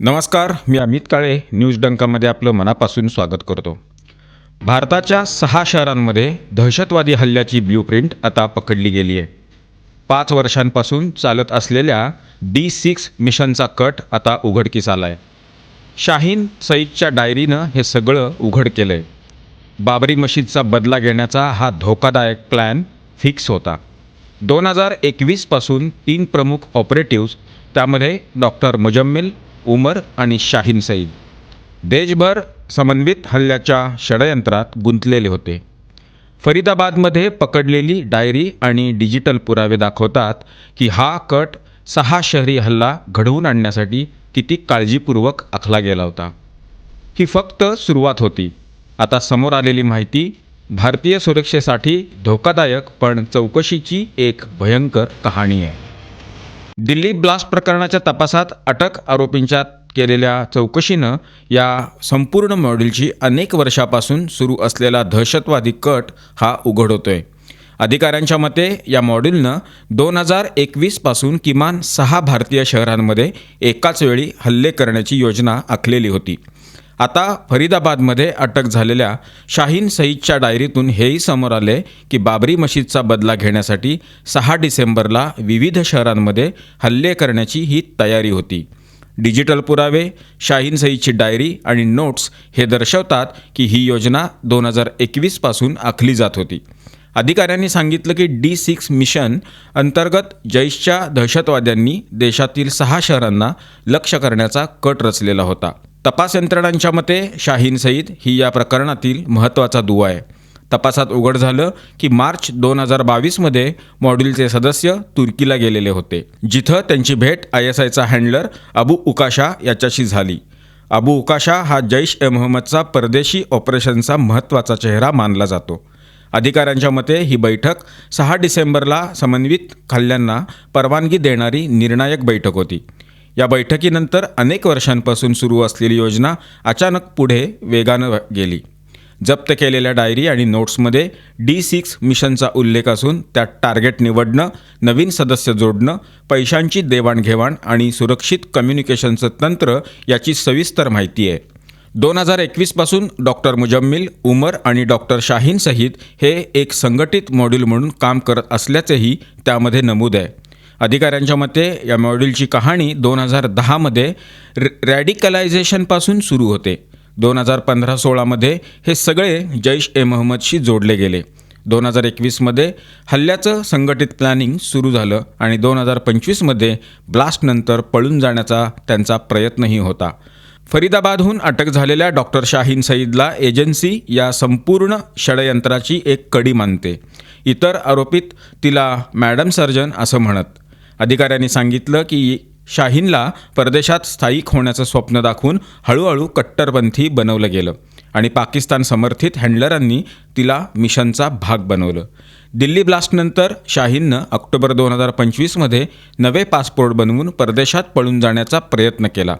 नमस्कार मी अमित काळे न्यूज डंकामध्ये आपलं मनापासून स्वागत करतो. भारताच्या सहा शहरांमध्ये दहशतवादी हल्ल्याची ब्ल्यूप्रिंट आता पकडली गेली आहे. पाच वर्षांपासून चालत असलेल्या डी सिक्स मिशनचा कट आता उघडकीस आला आहे शाहीन सईदच्या डायरीनं हे सगळं उघड केलं आहे बाबरी मशीदचा बदला घेण्याचा हा धोकादायक प्लॅन फिक्स होता. दोन हजार एकवीसपासून तीन प्रमुख ऑपरेटिव्ज त्यामध्ये डॉक्टर मुजम्मिल उमर आणि शाहीन सईद. देशभर समन्वित हल्ल्याच्या षडयंत्रात गुंतलेले होते. फरीदाबादमध्ये पकडलेली डायरी आणि डिजिटल पुरावे दाखवतात की हा कट सहा शहरी हल्ला घडवून आणण्यासाठी किती काळजीपूर्वक आखला गेला होता. ही फक्त सुरुवात होती. आता समोर आलेली माहिती भारतीय सुरक्षेसाठी धोकादायक पण चौकशीची एक भयंकर कहाणी आहे. दिल्ली ब्लास्ट प्रकरणाच्या तपासात अटक आरोपींच्या केलेल्या चौकशीनं या संपूर्ण मॉडेलची अनेक वर्षापासून सुरू असलेला दहशतवादी कट हा उघड होतोय अधिकाऱ्यांच्या मते या मॉड्यूलनं दोन हजार एकवीसपासून किमान सहा भारतीय शहरांमध्ये एकाच वेळी हल्ले करण्याची योजना आखलेली होती. आता फरीदाबादमध्ये अटक झालेल्या शाहीन सईदच्या डायरीतून हेही समोर आले की बाबरी मशीदचा बदला घेण्यासाठी सहा डिसेंबरला विविध शहरांमध्ये हल्ले करण्याची ही तयारी होती. डिजिटल पुरावे शाहीन सईदची डायरी आणि नोट्स हे दर्शवतात की ही योजना दोन हजार एकवीसपासून आखली जात होती. अधिकाऱ्यांनी सांगितलं की डी सिक्स मिशन अंतर्गत जैशच्या दहशतवाद्यांनी देशातील सहा शहरांना लक्ष करण्याचा कट रचलेला होता. तपास यंत्रणांच्या मते शाहीन सईद ही या प्रकरणातील महत्त्वाचा दुवा आहे. तपासात उघड झालं की मार्च दोन हजार बावीसमध्ये मॉड्यूलचे सदस्य तुर्कीला गेलेले होते जिथं त्यांची भेट आय एस आयचा हँडलर अबू उकाशा याच्याशी झाली. अबू उकाशा हा जैश ए मोहम्मदचा परदेशी ऑपरेशनचा महत्त्वाचा चेहरा मानला जातो. अधिकाऱ्यांच्या मते ही बैठक सहा डिसेंबरला समन्वित हल्ल्यांना परवानगी देणारी निर्णायक बैठक होती. या बैठकीनंतर अनेक वर्षांपासून सुरू असलेली योजना अचानक पुढे वेगानं गेली. जप्त केलेल्या डायरी आणि नोट्समध्ये डी सिक्स मिशनचा उल्लेख असून त्यात टार्गेट निवडणं नवीन सदस्य जोडणं पैशांची देवाणघेवाण आणि सुरक्षित कम्युनिकेशनचं तंत्र याची सविस्तर माहिती आहे. दोन हजार एकवीसपासून डॉक्टर मुजम्मिल उमर आणि डॉक्टर शाहीन सहित हे एक संघटित मॉड्यूल म्हणून काम करत असल्याचेही त्यामध्ये नमूद आहे. अधिकाऱ्यांच्या मते या मॉड्यूलची कहाणी दोन हजार दहामध्ये रॅडिकलायझेशनपासून सुरू होते. दोन हजार पंधरा सोळामध्ये हे सगळे जैश ए महम्मदशी जोडले गेले. दोन हजार एकवीसमध्ये हल्ल्याचं संघटित प्लॅनिंग सुरू झालं आणि दोन हजार पंचवीसमध्ये ब्लास्टनंतर पळून जाण्याचा त्यांचा प्रयत्नही होता. फरीदाबादहून अटक झालेल्या डॉक्टर शाहीन सईदला एजन्सी या संपूर्ण षडयंत्राची एक कडी मानते. इतर आरोपित तिला मॅडम सर्जन असं म्हणत अधिकाऱ्यांनी सांगितलं की शाहीनला परदेशात स्थायिक होण्याचं स्वप्न दाखवून हळूहळू कट्टरपंथी बनवलं गेलं आणि पाकिस्तान समर्थित हँडलरांनी तिला मिशनचा भाग बनवलं. दिल्ली ब्लास्टनंतर शाहीननं ऑक्टोबर दोन हजार पंचवीसमध्ये नवे पासपोर्ट बनवून परदेशात पळून जाण्याचा प्रयत्न केला.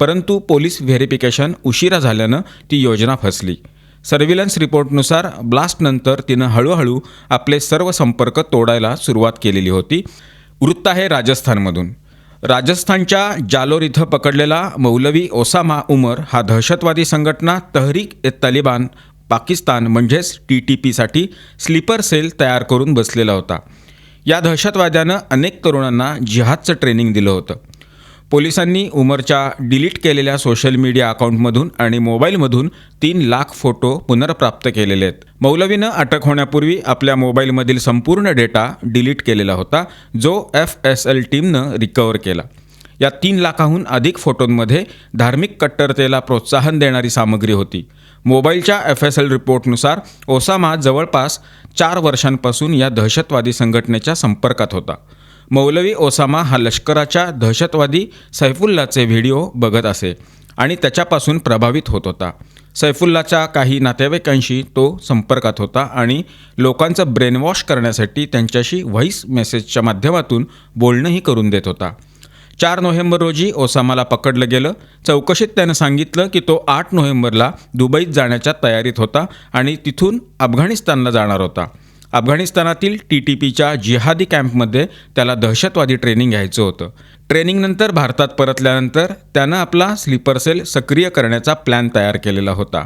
परंतु पोलीस व्हेरिफिकेशन उशिरा झाल्यानं ती योजना फसली. सर्व्हिलन्स रिपोर्टनुसार ब्लास्टनंतर तिनं हळूहळू आपले सर्व संपर्क तोडायला सुरुवात केलेली होती. वृत्त आहे राजस्थानमधून. राजस्थानच्या जालोर इथं पकडलेला मौलवी ओसामा उमर हा दहशतवादी संघटना तहरीक ए तालिबान पाकिस्तान म्हणजेच टी टी पीसाठी स्लीपर सेल तयार करून बसलेला होता. या दहशतवाद्यानं अनेक तरुणांना जिहादचं ट्रेनिंग दिलं होतं. पोलिसांनी उमरच्या डिलीट केलेल्या सोशल मीडिया अकाउंटमधून आणि मोबाईलमधून तीन लाख फोटो पुनर्प्राप्त केलेले आहेत. मौलवीनं अटक होण्यापूर्वी आपल्या मोबाईलमधील संपूर्ण डेटा डिलीट केलेला होता जो एफ एस एल टीमनं रिकवर केला. या तीन लाखाहून अधिक फोटोंमध्ये धार्मिक कट्टरतेला प्रोत्साहन देणारी सामग्री होती. मोबाईलच्या एफ एस एल रिपोर्टनुसार ओसामा जवळपास चार वर्षांपासून या दहशतवादी संघटनेच्या संपर्कात होता. मौलवी ओसामा हा लष्कराच्या दहशतवादी सैफुल्लाचे व्हिडिओ बघत असे आणि त्याच्यापासून प्रभावित होत होता. सैफुल्लाच्या काही नातेवाईकांशी तो संपर्कात होता आणि लोकांचं ब्रेनवॉश करण्यासाठी त्यांच्याशी व्हॉईस मेसेजच्या माध्यमातून बोलणंही करून देत होता. चार नोव्हेंबर रोजी ओसामाला पकडलं गेलं. चौकशीत त्यानं सांगितलं की तो आठ नोव्हेंबरला दुबईत जाण्याच्या तयारीत होता आणि तिथून अफगाणिस्तानला जाणार होता. अफगाणिस्तानातील टी टी पीच्या जिहादी कॅम्पमध्ये त्याला दहशतवादी ट्रेनिंग घ्यायचं होतं. ट्रेनिंगनंतर भारतात परतल्यानंतर त्यानं आपला स्लीपर सेल सक्रिय करण्याचा प्लॅन तयार केलेला होता.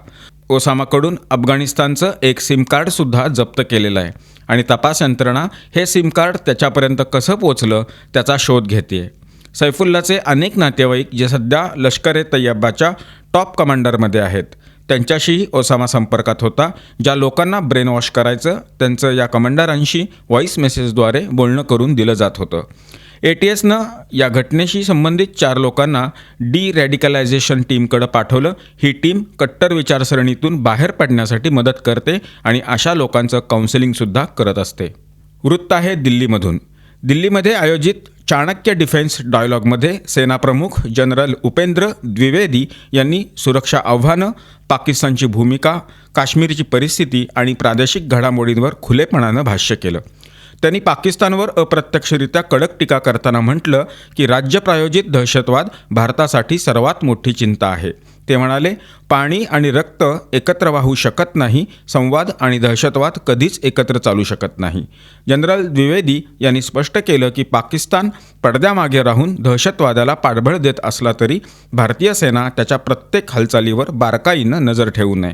ओसामाकडून अफगाणिस्तानचं एक सिम कार्डसुद्धा जप्त केलेलं आहे आणि तपास यंत्रणा हे सिम कार्ड त्याच्यापर्यंत कसं पोचलं त्याचा शोध घेते सैफुल्लाचे अनेक नातेवाईक जे सध्या लष्कर ए तय्यबाच्या टॉप कमांडरमध्ये आहेत. त्यांच्याशीही ओसामा संपर्कात होता ज्या लोकांना ब्रेन वॉश करायचं त्यांचं या कमांडरांशी व्हॉईस मेसेजद्वारे बोलणं करून दिलं जात होतं. ए टी एसनं या घटनेशी संबंधित चार लोकांना डी रॅडिकलायझेशन टीमकडं पाठवलं. ही टीम कट्टर विचारसरणीतून बाहेर पडण्यासाठी मदत करते आणि अशा लोकांचं काउन्सिलिंगसुद्धा करत असते. वृत्त आहे दिल्लीमधून. दिल्लीमध्ये आयोजित चाणक्य डिफेन्स डायलॉगमध्ये सेनाप्रमुख जनरल उपेंद्र द्विवेदी यांनी सुरक्षा आव्हानं पाकिस्तानची भूमिका काश्मीरची परिस्थिती आणि प्रादेशिक घडामोडींवर खुलेपणानं भाष्य केलं. त्यांनी पाकिस्तानवर अप्रत्यक्षरित्या कडक टीका करताना म्हटलं की राज्य प्रायोजित दहशतवाद भारतासाठी सर्वात मोठी चिंता आहे. ते म्हणाले पाणी आणि रक्त एकत्र वाहू शकत नाही संवाद आणि दहशतवाद कधीच एकत्र चालू शकत नाही. जनरल द्विवेदी यांनी स्पष्ट केलं की पाकिस्तान पडद्यामागे राहून दहशतवादाला पाठबळ देत असला तरी भारतीय सेना त्याच्या प्रत्येक हालचालीवर बारकाईनं नजर ठेवू नये.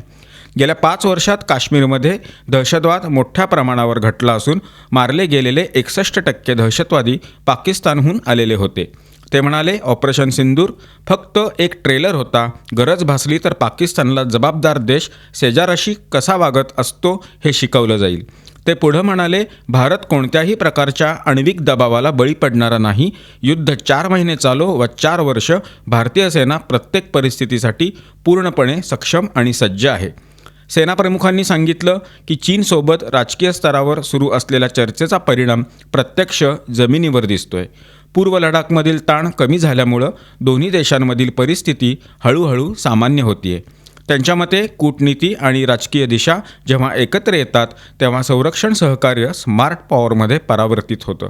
गेल्या पाच वर्षात काश्मीरमध्ये दहशतवाद मोठ्या प्रमाणावर घटला असून मारले गेलेले एकसष्ट टक्के दहशतवादी पाकिस्तानहून आलेले होते. ते म्हणाले ऑपरेशन सिंदूर फक्त एक ट्रेलर होता. गरज भासली तर पाकिस्तानला जबाबदार देश शेजाराशी कसा वागत असतो हे शिकवलं जाईल. ते पुढं म्हणाले भारत कोणत्याही प्रकारच्या आण्विक दबावाला बळी पडणारा नाही. युद्ध चार महिने चालो व चार वर्ष भारतीय सेना प्रत्येक परिस्थितीसाठी पूर्णपणे सक्षम आणि सज्ज आहे. सेनाप्रमुखांनी सांगितलं की चीनसोबत राजकीय स्तरावर सुरू असलेल्या चर्चेचा परिणाम प्रत्यक्ष जमिनीवर दिसतोय. पूर्व लडाखमधील ताण कमी झाल्यामुळं दोन्ही देशांमधील परिस्थिती हळूहळू सामान्य होतीये. त्यांच्या मते कूटनीती आणि राजकीय दिशा जेव्हा एकत्र येतात तेव्हा संरक्षण सहकार्य स्मार्ट पॉवरमध्ये परावर्तित होतं.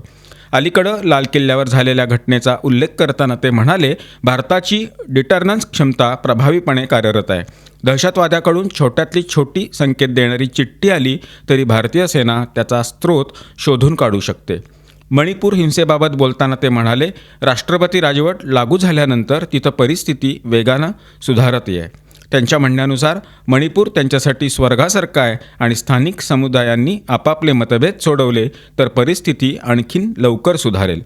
अलीकडं लाल किल्ल्यावर झालेल्या घटनेचा उल्लेख करताना ते म्हणाले भारताची डिटर्नन्स क्षमता प्रभावीपणे कार्यरत आहे. दहशतवाद्याकडून छोट्यातली छोटी संकेत देणारी चिठ्ठी आली तरी भारतीय सेना त्याचा स्रोत शोधून काढू शकते. मणिपूर हिंसेबाबत बोलताना ते म्हणाले राष्ट्रपती राजवट लागू झाल्यानंतर तिथं परिस्थिती वेगानं सुधारत आहे त्यांच्या म्हणण्यानुसार मणिपूर त्यांच्यासाठी स्वर्गासारखं आहे आणि स्थानिक समुदायांनी आपापले मतभेद सोडवले तर परिस्थिती आणखीन लवकर सुधारेल.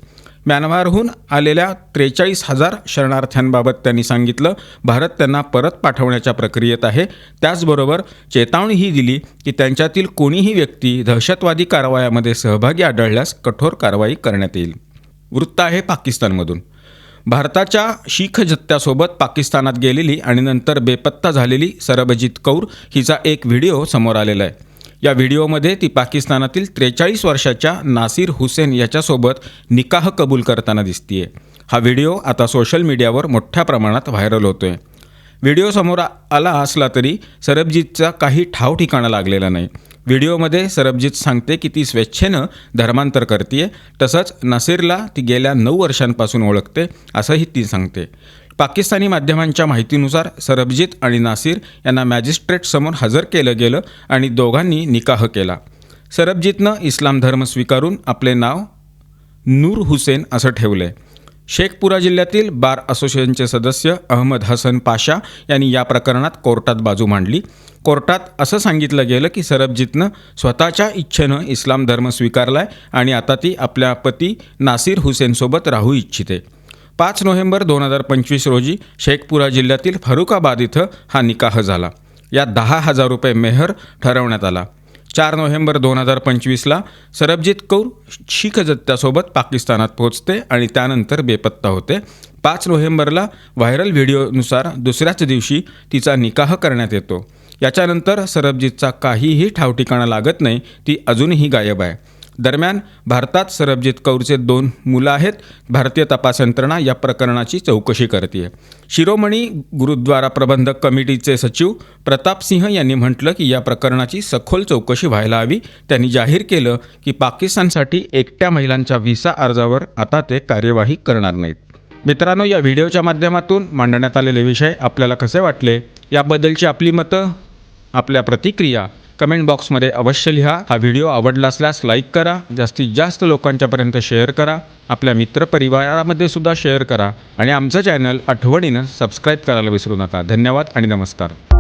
म्यानमारहून आलेल्या त्रेचाळीस हजार शरणार्थ्यांबाबत त्यांनी सांगितलं भारत त्यांना परत पाठवण्याच्या प्रक्रियेत आहे. त्याचबरोबर चेतावणीही दिली की त्यांच्यातील कोणीही व्यक्ती दहशतवादी कारवायामध्ये सहभागी आढळल्यास कठोर कारवाई करण्यात येईल. वृत्त आहे पाकिस्तानमधून. भारताच्या शीख जत्त्यासोबत पाकिस्तानात गेलेली आणि नंतर बेपत्ता झालेली सरबजीत कौर हिचा एक व्हिडिओ समोर आलेला आहे. या व्हिडिओमध्ये ती पाकिस्तानातील त्रेचाळीस वर्षाच्या नासिर हुसेन याच्यासोबत निकाह कबूल करताना दिसतीये. हा व्हिडिओ आता सोशल मीडियावर मोठ्या प्रमाणात व्हायरल होतोय. व्हिडिओ समोर आला असला तरी सरबजीतचा काही ठाव ठिकाणा लागलेला नाही. व्हिडिओमध्ये सरबजीत सांगते की ती स्वेच्छेनं धर्मांतर करते तसंच नसीरला ती गेल्या नऊ वर्षांपासून ओळखते असंही ती सांगते. पाकिस्तानी माध्यमांच्या माहितीनुसार सरबजीत आणि नासिर यांना मॅजिस्ट्रेटसमोर हजर केलं गेलं आणि दोघांनी निकाह केला. सरबजीतनं इस्लाम धर्म स्वीकारून आपले नाव नूर हुसेन असं ठेवलं आहे शेखपुरा जिल्ह्यातील बार असोसिएशनचे सदस्य अहमद हसन पाशा यांनी या प्रकरणात कोर्टात बाजू मांडली. कोर्टात असं सांगितलं गेलं की सरबजीतनं स्वतःच्या इच्छेनं इस्लाम धर्म स्वीकारलाय आणि आता ती आपल्या पती नासिर हुसेनसोबत राहू इच्छिते. पाच नोव्हेंबर दोन हजार पंचवीस रोजी शेखपुरा जिल्ह्यातील फरुखाबाद इथं हा निकाह झाला. यात दहा हजार रुपये मेहर ठरवण्यात आला. चार नोव्हेंबर दोन हजार पंचवीसला सरबजीत कौर शीख जत्त्यासोबत पाकिस्तानात पोहोचते आणि त्यानंतर बेपत्ता होते. पाच नोव्हेंबरला व्हायरल व्हिडिओनुसार दुसऱ्याच दिवशी तिचा निकाह करण्यात येतो. याच्यानंतर सरबजीतचा काहीही ठावठिकाणा लागत नाही ती अजूनही गायब आहे. दरम्यान भारतात सरबजीत कौरचे दोन मुलं आहेत. भारतीय तपास यंत्रणा या प्रकरणाची चौकशी करते. शिरोमणी गुरुद्वारा प्रबंधक कमिटीचे सचिव प्रताप सिंह यांनी म्हटलं की या प्रकरणाची सखोल चौकशी व्हायला हवी. त्यांनी जाहीर केलं की पाकिस्तानसाठी एकट्या महिलांच्या व्हिसा अर्जावर आता ते कार्यवाही करणार नाहीत. मित्रांनो या व्हिडिओच्या माध्यमातून मांडण्यात आलेले विषय आपल्याला कसे वाटले? याबद्दलची आपली मतं आपल्या प्रतिक्रिया कमेंट बॉक्समध्ये अवश्य लिहा. हा व्हिडिओ आवडला असल्यास लाईक करा. जास्तीत जास्त लोकांच्यापर्यंत शेअर करा. आपल्या मित्रपरिवारामध्ये सुद्धा शेअर करा. आणि आमचं चॅनल आठवणीनं सबस्क्राईब करायला विसरू नका. धन्यवाद आणि नमस्कार.